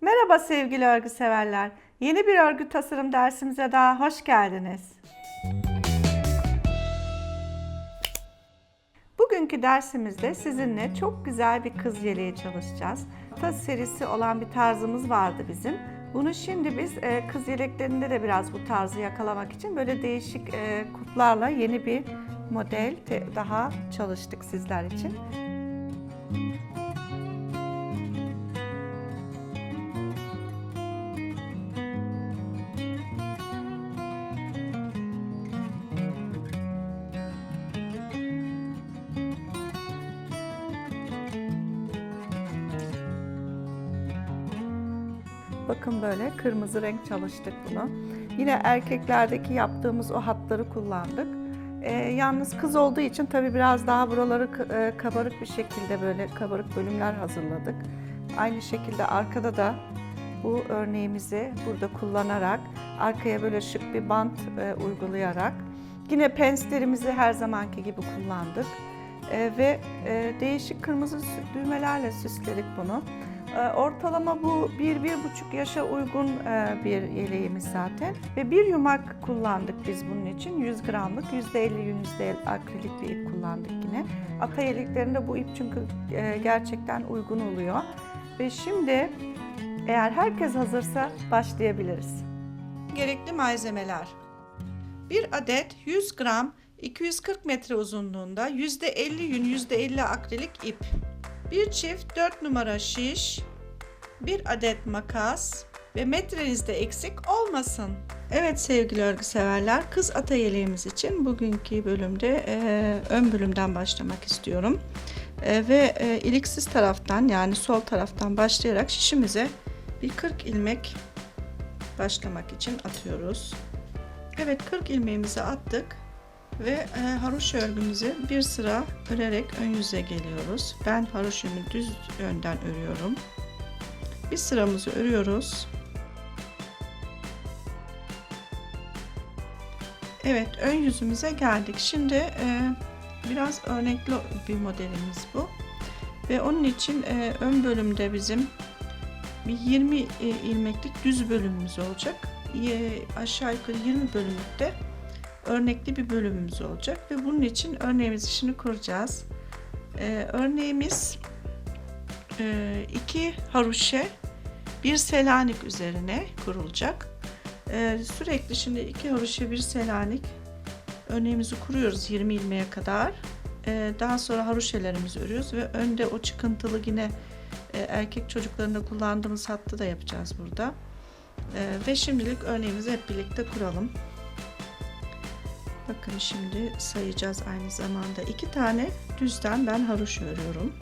Merhaba sevgili örgü severler. Yeni bir örgü tasarım dersimize daha hoş geldiniz. Bugünkü dersimizde sizinle çok güzel bir kız yeleği çalışacağız. Tas serisi olan bir tarzımız vardı bizim. Bunu şimdi biz e, kız yeleklerinde de biraz bu tarzı yakalamak için böyle değişik e, kuplarla yeni bir model daha çalıştık sizler için. Bakın böyle kırmızı renk çalıştık bunu. Yine erkeklerdeki yaptığımız o hatları kullandık. Ee, yalnız kız olduğu için tabii biraz daha buraları e, kabarık bir şekilde böyle kabarık bölümler hazırladık. Aynı şekilde arkada da bu örneğimizi burada kullanarak arkaya böyle şık bir bant e, uygulayarak yine penslerimizi her zamanki gibi kullandık. E, ve e, değişik kırmızı düğmelerle süsledik bunu. E, Ortalama bu 1-1,5 yaşa uygun e, bir yeleğimiz zaten. Ve bir yumak kullandık biz bunun için. 100 gramlık, %50 yüzde akrilik bir ip kullandık yine. Ata yeleklerinde bu ip çünkü e, gerçekten uygun oluyor. Ve şimdi eğer herkes hazırsa başlayabiliriz. Gerekli malzemeler. Bir adet 100 gram 240 metre uzunluğunda %50 yün %50 akrilik ip. Bir çift 4 numara şiş, bir adet makas ve metrenizde eksik olmasın. Evet sevgili örgü severler, kız ata yeleğimiz için bugünkü bölümde e, ön bölümden başlamak istiyorum. E, ve e, iliksiz taraftan yani sol taraftan başlayarak şişimize bir 40 ilmek başlamak için atıyoruz. Evet 40 ilmeğimizi attık ve e, haroşa örgümüzü bir sıra örerek ön yüze geliyoruz. Ben haroşamı düz yönden örüyorum. Bir sıramızı örüyoruz. Evet ön yüzümüze geldik. Şimdi e, biraz örnekli bir modelimiz bu. Ve onun için e, ön bölümde bizim bir 20 e, ilmeklik düz bölümümüz olacak. E, aşağı yukarı 20 bölümlükte örnekli bir bölümümüz olacak ve bunun için örneğimizi şimdi kuracağız. Ee, örneğimiz e, iki haruşe bir selanik üzerine kurulacak. Ee, sürekli şimdi iki haruşe bir selanik örneğimizi kuruyoruz 20 ilmeğe kadar. Ee, daha sonra haruşelerimizi örüyoruz ve önde o çıkıntılı yine e, erkek çocuklarında kullandığımız hattı da yapacağız burada. Ee, ve şimdilik örneğimizi hep birlikte kuralım. Bakın şimdi sayacağız aynı zamanda. iki tane düzden ben haroşa örüyorum.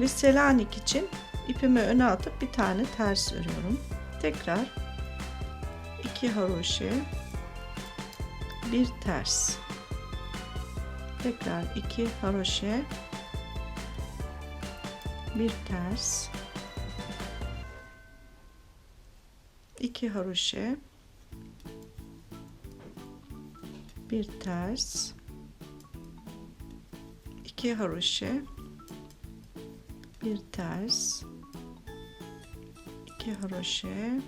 Ve Selanik için ipimi öne atıp bir tane ters örüyorum. Tekrar iki haroşa bir ters. Tekrar iki haroşa bir ters. iki haroşa bir ters iki haroşa bir ters iki haroşa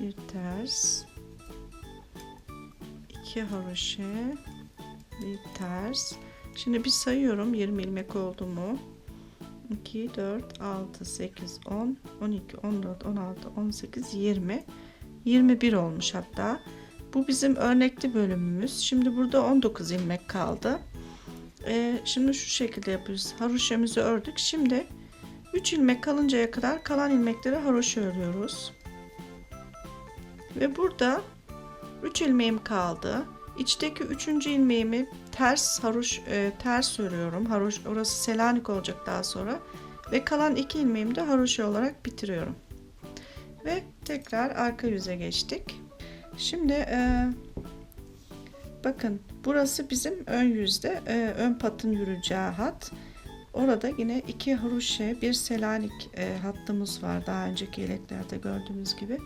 bir ters iki haroşa bir ters. Şimdi bir sayıyorum 20 ilmek oldu mu? 2 4 6 8 10 12 14 16 18 20 21 olmuş hatta bu bizim örnekli bölümümüz. Şimdi burada 19 ilmek kaldı. Ee, şimdi şu şekilde yapıyoruz. Haroşamızı ördük. Şimdi 3 ilmek kalıncaya kadar kalan ilmekleri haroşa örüyoruz. Ve burada 3 ilmeğim kaldı. İçteki 3. ilmeğimi ters haroş e, ters örüyorum. Haroş orası selanik olacak daha sonra ve kalan 2 ilmeğimi de haroşa olarak bitiriyorum. Ve tekrar arka yüze geçtik. Şimdi e, bakın burası bizim ön yüzde e, ön patın yürüyeceği hat. Orada yine iki haroşe bir selanik e, hattımız var daha önceki yeleklerde gördüğünüz gibi.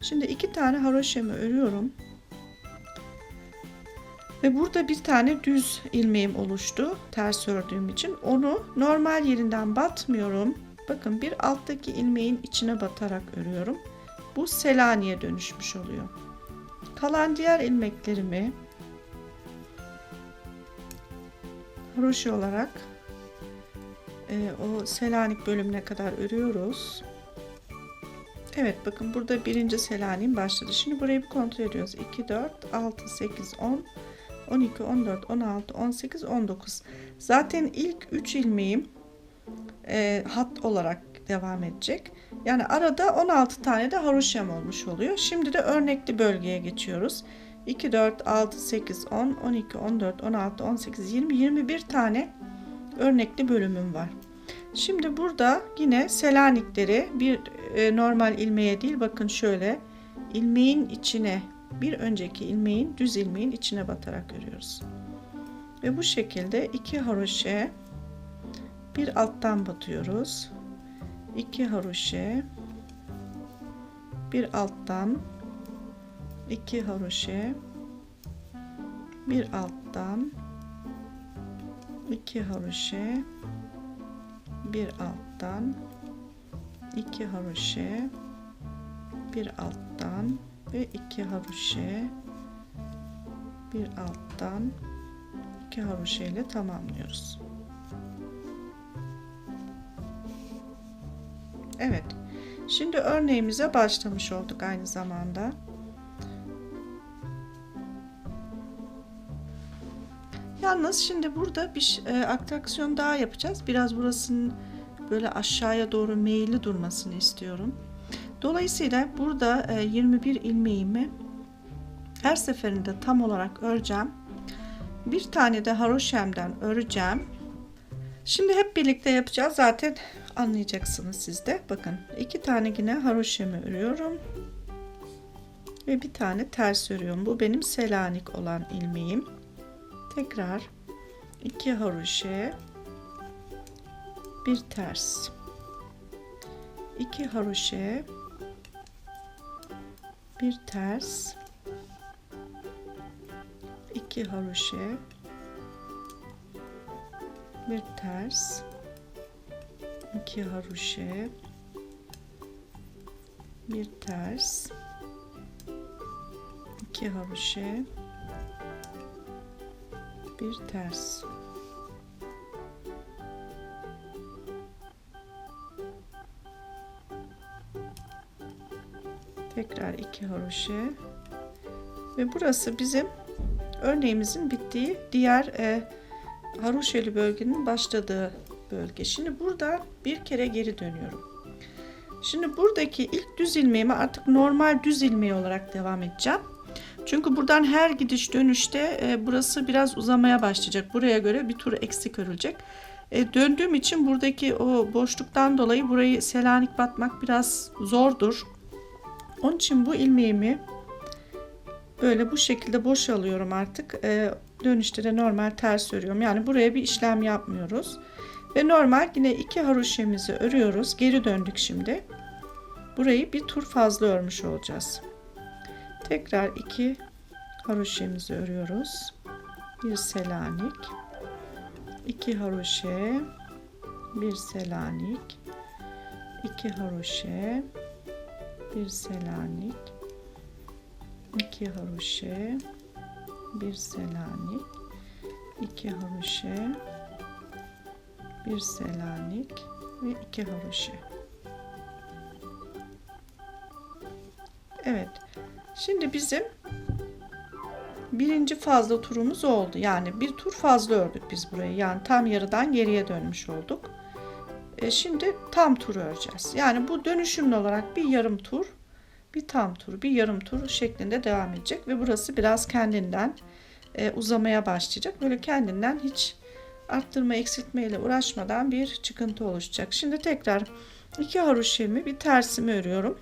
Şimdi iki tane haroşemi örüyorum. Ve burada bir tane düz ilmeğim oluştu ters ördüğüm için. Onu normal yerinden batmıyorum. Bakın bir alttaki ilmeğin içine batarak örüyorum. Bu Selanik'e dönüşmüş oluyor. Kalan diğer ilmeklerimi haroşa olarak e, o Selanik bölümüne kadar örüyoruz. Evet bakın burada birinci Selanik'in başladı. Şimdi burayı bir kontrol ediyoruz. 2, 4, 6, 8, 10, 12, 14, 16, 18, 19. Zaten ilk 3 ilmeğim e, hat olarak devam edecek. Yani arada 16 tane de haroşam olmuş oluyor. Şimdi de örnekli bölgeye geçiyoruz. 2, 4, 6, 8, 10, 12, 14, 16, 18, 20, 21 tane örnekli bölümüm var. Şimdi burada yine selanikleri bir e, normal ilmeğe değil bakın şöyle ilmeğin içine bir önceki ilmeğin düz ilmeğin içine batarak örüyoruz. Ve bu şekilde iki haroşe bir alttan batıyoruz. 2 haroşe bir alttan 2 haroşe bir alttan 2 haroşe bir alttan 2 haroşe bir alttan ve 2 haroşe bir alttan 2 haroşe ile tamamlıyoruz. Evet. Şimdi örneğimize başlamış olduk aynı zamanda. Yalnız şimdi burada bir e, atraksiyon daha yapacağız. Biraz burasının böyle aşağıya doğru meyilli durmasını istiyorum. Dolayısıyla burada e, 21 ilmeğimi her seferinde tam olarak öreceğim. Bir tane de haroşemden öreceğim. Şimdi hep birlikte yapacağız. Zaten anlayacaksınız siz de. Bakın iki tane yine haroşemi örüyorum. Ve bir tane ters örüyorum. Bu benim selanik olan ilmeğim. Tekrar iki haroşe bir ters. iki haroşe bir ters. iki haroşe bir ters 2 haroşe. Bir ters. 2 haroşe. Bir ters. Tekrar 2 haroşe. Ve burası bizim örneğimizin bittiği diğer e, haroşeli bölgenin başladığı bölge. Şimdi burada bir kere geri dönüyorum. Şimdi buradaki ilk düz ilmeğimi artık normal düz ilmeği olarak devam edeceğim. Çünkü buradan her gidiş dönüşte e, burası biraz uzamaya başlayacak. Buraya göre bir tur eksik örülecek. E, döndüğüm için buradaki o boşluktan dolayı burayı selanik batmak biraz zordur. Onun için bu ilmeğimi böyle bu şekilde boş alıyorum artık. E, dönüşte de normal ters örüyorum. Yani buraya bir işlem yapmıyoruz. Ve normal yine iki haroşemizi örüyoruz. Geri döndük şimdi. Burayı bir tur fazla örmüş olacağız. Tekrar iki haroşemizi örüyoruz. Bir selanik. iki haroşe. Bir selanik. iki haroşe. Bir selanik. iki haroşe. Bir selanik. iki haroşe bir selanik ve iki haroşa. Evet. Şimdi bizim birinci fazla turumuz oldu. Yani bir tur fazla ördük biz burayı. Yani tam yarıdan geriye dönmüş olduk. E şimdi tam tur öreceğiz. Yani bu dönüşümlü olarak bir yarım tur, bir tam tur, bir yarım tur şeklinde devam edecek ve burası biraz kendinden e, uzamaya başlayacak. Böyle kendinden hiç arttırma eksiltme ile uğraşmadan bir çıkıntı oluşacak. Şimdi tekrar iki haroşemi bir tersimi örüyorum.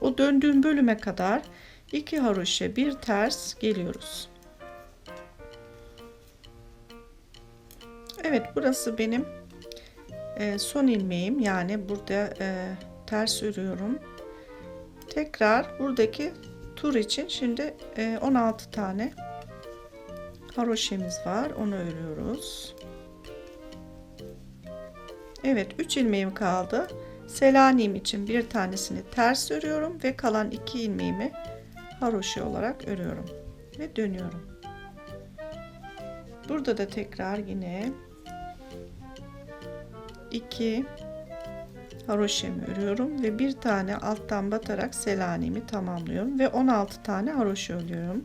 O döndüğüm bölüme kadar iki haroşe bir ters geliyoruz. Evet burası benim e, son ilmeğim yani burada e, ters örüyorum. Tekrar buradaki tur için şimdi e, 16 tane haroşemiz var onu örüyoruz. Evet 3 ilmeğim kaldı. Selanik için bir tanesini ters örüyorum ve kalan 2 ilmeğimi haroşa olarak örüyorum ve dönüyorum. Burada da tekrar yine 2 haroşemi örüyorum ve bir tane alttan batarak selanimi tamamlıyorum ve 16 tane haroşa örüyorum.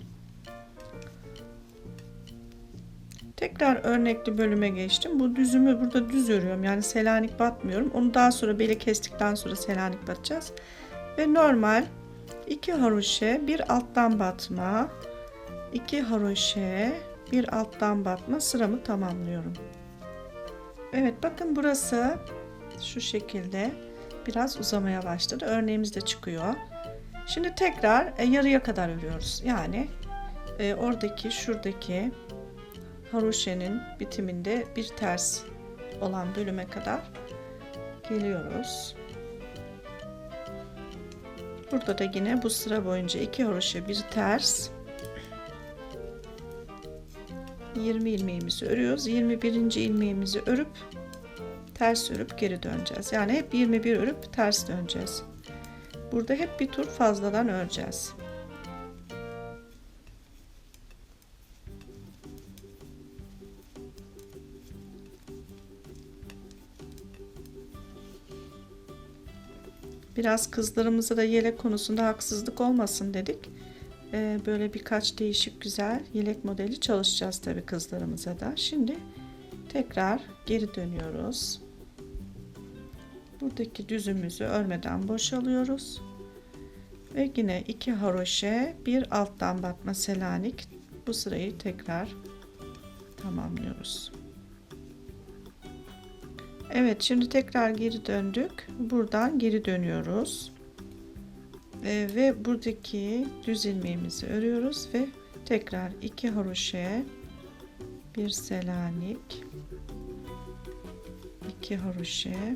Tekrar örnekli bölüme geçtim. Bu düzümü burada düz örüyorum. Yani selanik batmıyorum. Onu daha sonra beli kestikten sonra selanik batacağız. Ve normal 2 haroşe, bir alttan batma, 2 haroşe, bir alttan batma sıramı tamamlıyorum. Evet bakın burası şu şekilde biraz uzamaya başladı. Örneğimiz de çıkıyor. Şimdi tekrar e, yarıya kadar örüyoruz. Yani e, oradaki şuradaki haroşenin bitiminde bir ters olan bölüme kadar geliyoruz. Burada da yine bu sıra boyunca iki haroşa bir ters 20 ilmeğimizi örüyoruz. 21. ilmeğimizi örüp ters örüp geri döneceğiz. Yani hep 21 örüp ters döneceğiz. Burada hep bir tur fazladan öreceğiz. Biraz kızlarımıza da yelek konusunda haksızlık olmasın dedik. Ee, böyle birkaç değişik güzel yelek modeli çalışacağız tabi kızlarımıza da. Şimdi tekrar geri dönüyoruz. Buradaki düzümüzü örmeden boşalıyoruz. Ve yine iki haroşe, bir alttan batma selanik. Bu sırayı tekrar tamamlıyoruz. Evet şimdi tekrar geri döndük. Buradan geri dönüyoruz. Ee, ve buradaki düz ilmeğimizi örüyoruz ve tekrar iki haroşe bir selanik iki haroşe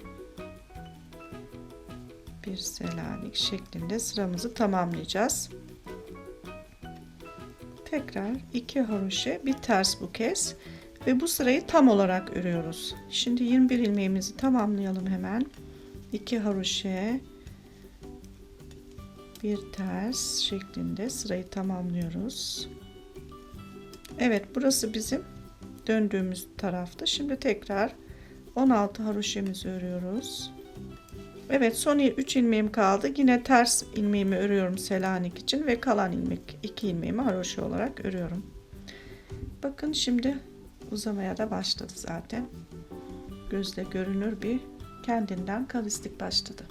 bir selanik şeklinde sıramızı tamamlayacağız. Tekrar iki haroşe bir ters bu kez ve bu sırayı tam olarak örüyoruz. Şimdi 21 ilmeğimizi tamamlayalım hemen. 2 haroşe bir ters şeklinde sırayı tamamlıyoruz. Evet burası bizim döndüğümüz tarafta. Şimdi tekrar 16 haroşemizi örüyoruz. Evet son 3 ilmeğim kaldı. Yine ters ilmeğimi örüyorum Selanik için ve kalan ilmek 2 ilmeğimi haroşa olarak örüyorum. Bakın şimdi uzamaya da başladı zaten. Gözle görünür bir kendinden kavistik başladı.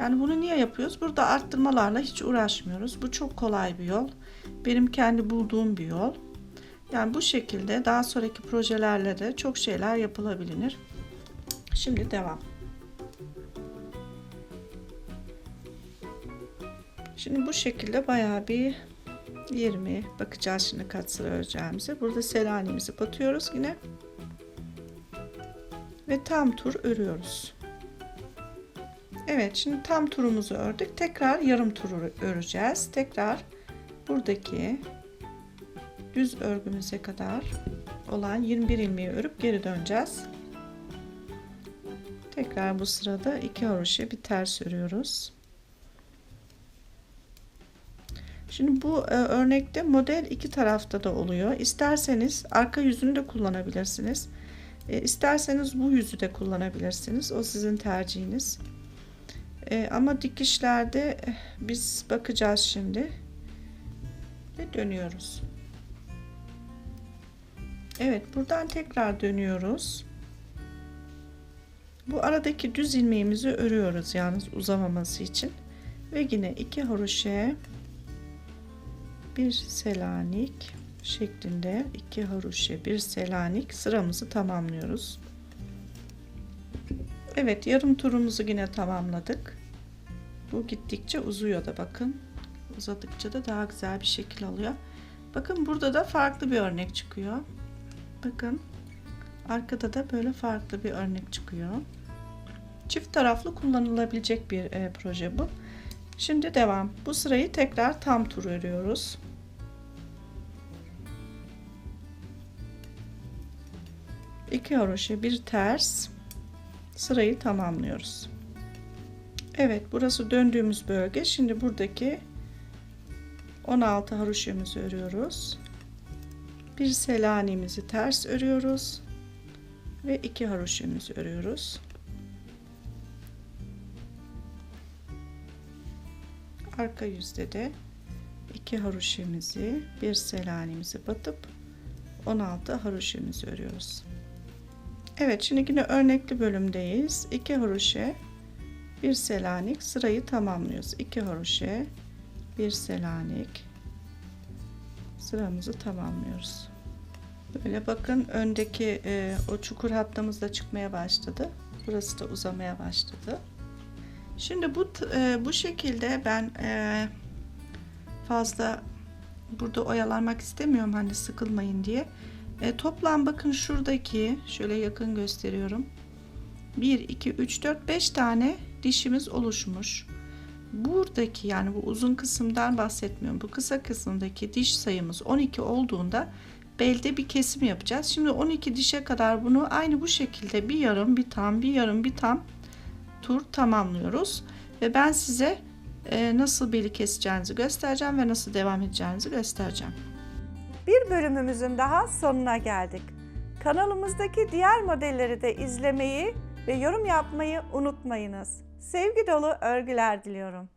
Yani bunu niye yapıyoruz? Burada arttırmalarla hiç uğraşmıyoruz. Bu çok kolay bir yol. Benim kendi bulduğum bir yol. Yani bu şekilde daha sonraki projelerle de çok şeyler yapılabilir. Şimdi devam. Şimdi bu şekilde bayağı bir 20 bakacağız şimdi kaç sıra öreceğimize. Burada selanimizi batıyoruz yine. Ve tam tur örüyoruz. Evet şimdi tam turumuzu ördük. Tekrar yarım turu öreceğiz. Tekrar buradaki düz örgümüze kadar olan 21 ilmeği örüp geri döneceğiz. Tekrar bu sırada iki haroşa bir ters örüyoruz. Şimdi bu e, örnekte model iki tarafta da oluyor. İsterseniz arka yüzünü de kullanabilirsiniz. E, isterseniz bu yüzü de kullanabilirsiniz. O sizin tercihiniz. E, ama dikişlerde eh, biz bakacağız şimdi. Ve dönüyoruz. Evet buradan tekrar dönüyoruz. Bu aradaki düz ilmeğimizi örüyoruz yalnız uzamaması için. Ve yine iki haroşe bir selanik şeklinde iki haroşe bir selanik sıramızı tamamlıyoruz. Evet yarım turumuzu yine tamamladık. Bu gittikçe uzuyor da bakın. Uzadıkça da daha güzel bir şekil alıyor. Bakın burada da farklı bir örnek çıkıyor. Bakın arkada da böyle farklı bir örnek çıkıyor. Çift taraflı kullanılabilecek bir e, proje bu. Şimdi devam. Bu sırayı tekrar tam tur örüyoruz. İki haroşa bir ters sırayı tamamlıyoruz. Evet burası döndüğümüz bölge. Şimdi buradaki 16 haroşamızı örüyoruz. Bir selanimizi ters örüyoruz ve iki haroşamızı örüyoruz. Arka yüzde de iki haroşemizi, bir selanimizi batıp 16 haroşemizi örüyoruz. Evet şimdi yine örnekli bölümdeyiz. 2 haroşe, bir selanik sırayı tamamlıyoruz. 2 haroşe, bir selanik sıramızı tamamlıyoruz. Böyle bakın öndeki e, o çukur hattımız da çıkmaya başladı. Burası da uzamaya başladı. Şimdi bu e, bu şekilde ben e, fazla burada oyalanmak istemiyorum hani sıkılmayın diye. E, toplam bakın şuradaki şöyle yakın gösteriyorum. 1 2 3 4 5 tane dişimiz oluşmuş. Buradaki yani bu uzun kısımdan bahsetmiyorum. Bu kısa kısımdaki diş sayımız 12 olduğunda belde bir kesim yapacağız. Şimdi 12 dişe kadar bunu aynı bu şekilde bir yarım bir tam bir yarım bir tam tur tamamlıyoruz. Ve ben size e, nasıl beli keseceğinizi göstereceğim ve nasıl devam edeceğinizi göstereceğim. Bir bölümümüzün daha sonuna geldik. Kanalımızdaki diğer modelleri de izlemeyi ve yorum yapmayı unutmayınız. Sevgi dolu örgüler diliyorum.